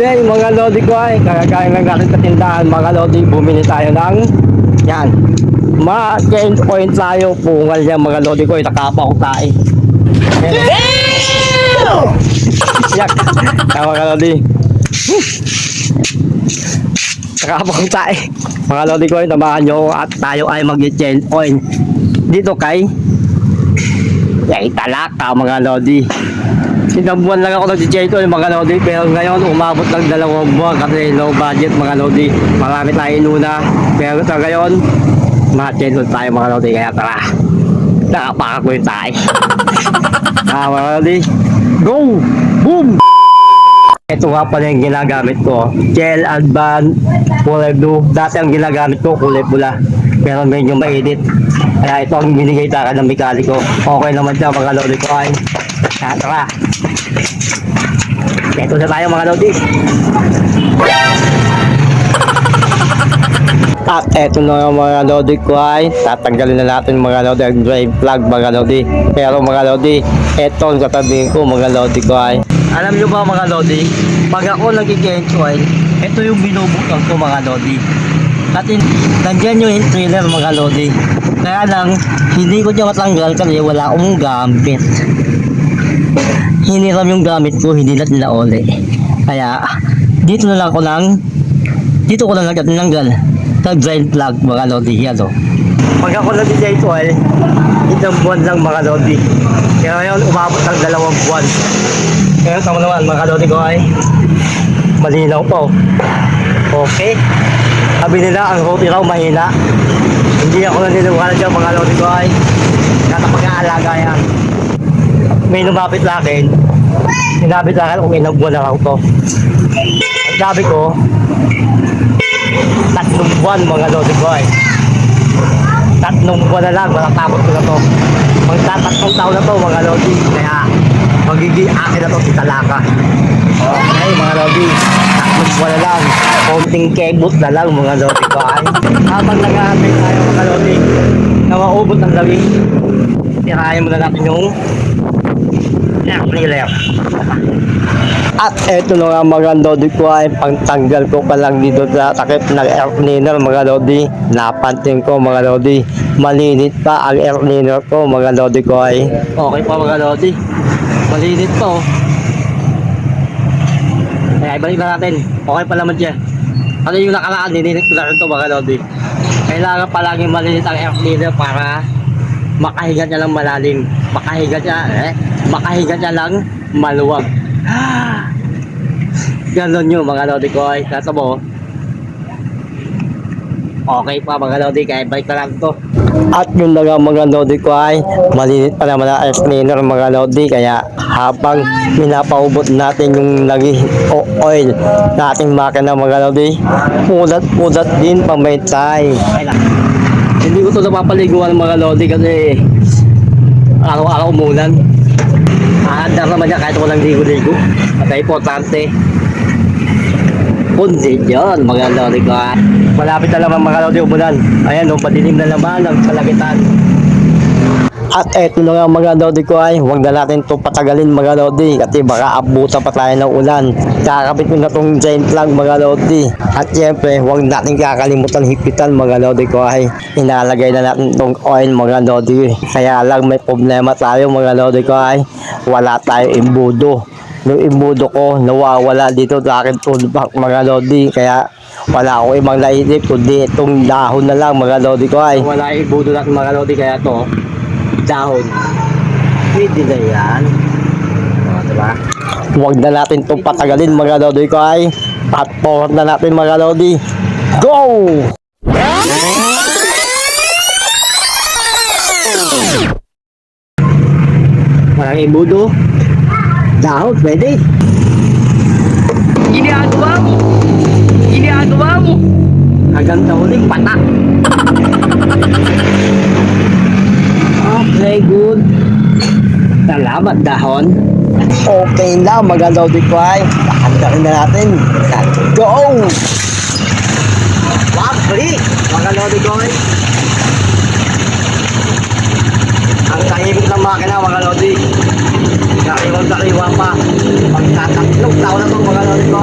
Then, mga lodi ko ay, kagagaya lang natin sa tindahan, mga lodi, bumili tayo ng, yan, ma-change point tayo, pungal yan, mga lodi ko, nakapaw tayo. Yak, yan, mga lodi. Nakapaw tayo. Mga lodi ko, namahan nyo at tayo ay mag-change point. Dito kay, ay talaka, mga lodi. Ilang buwan lang ako nag-change oil mga lodi pero ngayon umabot ng dalawang buwan kasi low budget mga lodi. Marami tayo inuna pero sa ngayon oil tayo mga lodi kaya tara. Nakapakakuin tayo. ah mga lodi. Go! Boom! Ito nga pala yung ginagamit ko. Gel Advan kulay blue. Dati ang ginagamit ko kulay pula. Pero medyo mainit. Kaya ito ang binigay sa akin ng mekaniko. Okay naman siya mga lodi ko ay. Kaya tara. Ito na tayo mga lodi. At eto na mga lodi ko ay tatanggalin na natin mga lodi ang drive plug mga lodi. Pero mga lodi, eto ang sasabihin ko mga lodi ko ay. Alam nyo ba mga lodi, pag ako oil, ito yung binubuksan ko mga lodi. At in, nandyan yung trailer mga lodi. Kaya lang, hindi ko siya matanggal kasi wala akong gamit. Hiniram yung gamit ko, hindi na tinauli. Kaya, dito na lang ako lang, dito ko lang agad tinanggal. Sa drain plug mga lodi, yan o. Pag ako nag-change oil, isang buwan lang mga lodi. Kaya ngayon, umabot ng dalawang buwan. Kaya tama naman mga lodi ko ay malinaw po. Okay. Sabi nila, ang roti raw mahina. Hindi ako naniniwala dyan mga lodi ko ay nasa pag-aalaga yan. May lumapit sa akin. Sinabi sa akin kung ilang buwan na raw to. Ang sabi ko, tatlong buwan mga lodi ko ay. Tatlong buwan na lang, matatapos ko na to. Magtatatlong taon na to mga lodi. Kaya magiging akin na to si Talaka. Okay mga lodi, tatlong buwan na lang. Konting kebot na lang mga lodi ko ay. Habang nag-aantay tayo mga lodi, na maubot ang labi, tirayan muna natin yung. At eto na nga mga lodi ko ay pagtanggal ko pa lang dito sa takip ng air cleaner mga lodi. Napansin ko mga lodi. Malinit pa ang air cleaner ko mga lodi ko ay. Okay pa mga lodi. Malinit pa oh. Kaya ibalik na natin. Okay pa naman siya. Ano yung nakaraan, nininit ko na rin ito mga lodi. Kailangan palagi malinit ang air cleaner para makahiga niya lang malalim. Makahiga siya, eh, makahiga siya lang maluwag. Ganon yun mga lodi ko ay nasa mo. Okay pa mga lodi kaya balik na lang to. At yun na nga mga lodi ko ay malinit pa naman ang cleaner mga lodi kaya habang minapaubot natin yung lagi o oil sa ating makina mga lodi pulat-pulat din pang may tay. Hindi ko to napapaliguan mga lodi kasi araw-araw umulan. Aandar naman niya kahit walang ligo-ligo. At importante, yun, mga lodi ko. Malapit na naman mga lodi umulan. Ayan, no, patilim na naman ang kalagitan. At eto na nga mga lodi ko ay huwag na natin to patagalin mga lodi kasi baka abutan pa tayo ng ulan. Kakapit ko na tong giant plug mga lodi. At syempre huwag natin kakalimutan hipitan mga lodi ko ay inalagay na natin tong oil mga lodi. Kaya lang may problema tayo mga lodi ko ay wala tayo imbudo. Yung imbudo ko nawawala dito sa akin toolbox mga lodi kaya wala akong ibang naisip kundi itong dahon na lang mga lodi ko ay wala ibudo natin mga lodi kaya to dahon pwede na yan o, diba? huwag na natin itong patagalin mga lodi ko ay at forward na natin mga lodi go! Walang imbudo dahon pwede Ginagawa mo! Ginagawa mo! hanggang sa huling Okay, good. Salamat, dahon. Okay na, mga Lodi ko ay. Pakandarin na natin. Let's go! Wabri! Mga Lodi ko ay. Ang tahimik ng makina, mga Lodi. Sariwang sariwa pa. Pagtatatlong taon na to mga lodi ko